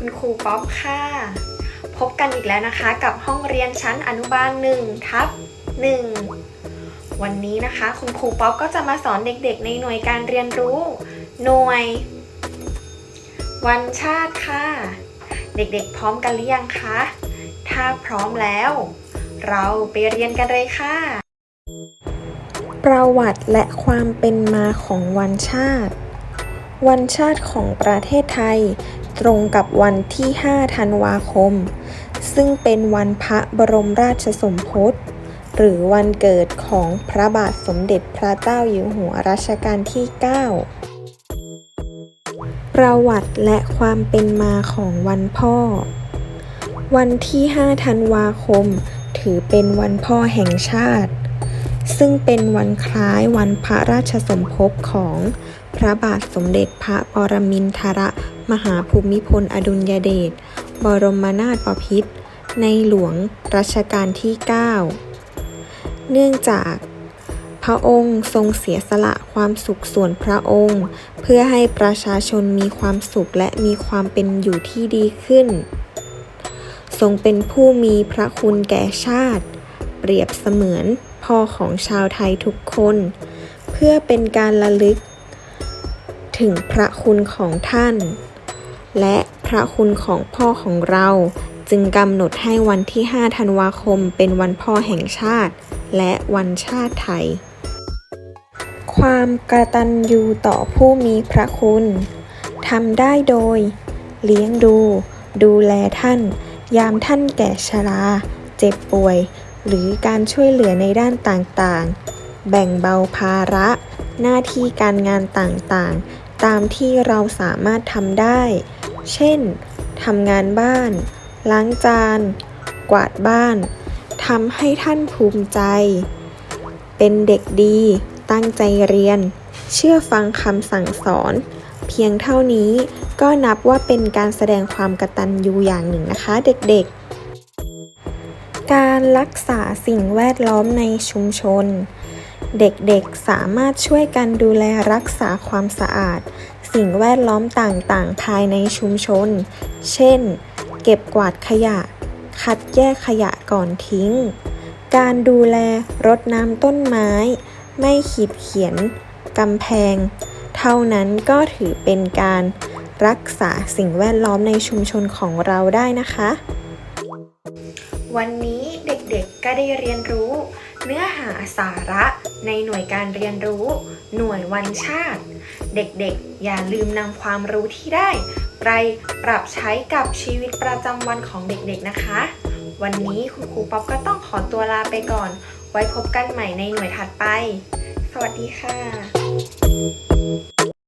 คุณครูป๊อปค่ะ พบกันอีกแล้วนะคะกับห้องเรียนชั้นอนุบาล1ทับ1วันนี้นะคะ คุณครูป๊อปก็จะมาสอนเด็กๆ ในหน่วยการเรียนรู้ หน่วย วันชาติค่ะ เด็กๆพร้อมกันหรือยังคะ ถ้าพร้อมแล้ว เราไปเรียนกันเลยค่ะ ประวัติและความเป็นมาของวันชาติวันชาติของประเทศไทย ตรงกับวันที่ 5 ธันวาคม ซึ่งเป็นวันพระบรมราชสมภพหรือวันเกิดของพระบาทสมเด็จพระเจ้าอยู่หัวรัชกาลที่ 9 ประวัติและความเป็นมาของวันพ่อ วันที่ 5 ธันวาคม ถือเป็นวันพ่อแห่งชาติ ซึ่งเป็นวันคล้ายวันพระราชสมภพของพระบาทสมเด็จพระปรมินทรมหาภูมิพลอดุลยเดช บรมนาถบพิตรในหลวงรัชกาลที่ 9 เนื่องจากพระองค์ทรงเสียสละความสุขส่วนพระองค์ เพื่อให้ประชาชนมีความสุขและมีความเป็นอยู่ที่ดีขึ้น ทรงเป็นผู้มีพระคุณแก่ชาติ เปรียบเสมือนพ่อของชาวไทยทุกคน เพื่อเป็นการระลึก ถึงพระคุณของท่าน และพระคุณของพ่อของเราจึงกำหนดให้วันที่ 5 ธันวาคมเป็นวันพ่อแห่งชาติ และวันชาติไทย ความกระตัญญูต่อผู้มีพระคุณทำได้โดย เลี้ยงดู ดูแลท่าน ยามท่านแก่ชรา เจ็บป่วย หรือการช่วยเหลือในด้านต่างๆ แบ่งเบาภาระ หน้าที่การงานต่างๆ ตามที่เราสามารถทำได้ เช่นทำงานบ้าน ล้างจาน กวาดบ้านทำให้ท่านภูมิใจ เป็นเด็กดี ตั้งใจเรียน เชื่อฟังคำสั่งสอน เพียงเท่านี้ก็นับว่าเป็นการแสดงความกตัญญูอย่างหนึ่งนะคะเด็กๆ การรักษาสิ่งแวดล้อมในชุมชน เด็กๆสามารถช่วยกันดูแลรักษาความสะอาด สิ่งแวดล้อมต่างๆ ภายในชุมชน เช่น เก็บกวาดขยะ คัดแยกขยะก่อนทิ้ง การดูแลรดน้ำต้นไม้ ไม่ขีดเขียนกำแพง เท่านั้นก็ถือเป็นการรักษาสิ่งแวดล้อมในชุมชนของเราได้นะคะ วันนี้เด็กๆก็ได้เรียนรู้ เนื้อหาสาระในหน่วยการเรียนรู้ หน่วยวันชาติ เด็กๆ อย่าลืมนำความรู้ที่ได้ ไปปรับใช้กับชีวิตประจำวันของเด็กๆนะคะ วันนี้คุณครูป๊อปก็ต้องขอตัวลาไปก่อน ไว้พบกันใหม่ในหน่วยถัดไป สวัสดีค่ะ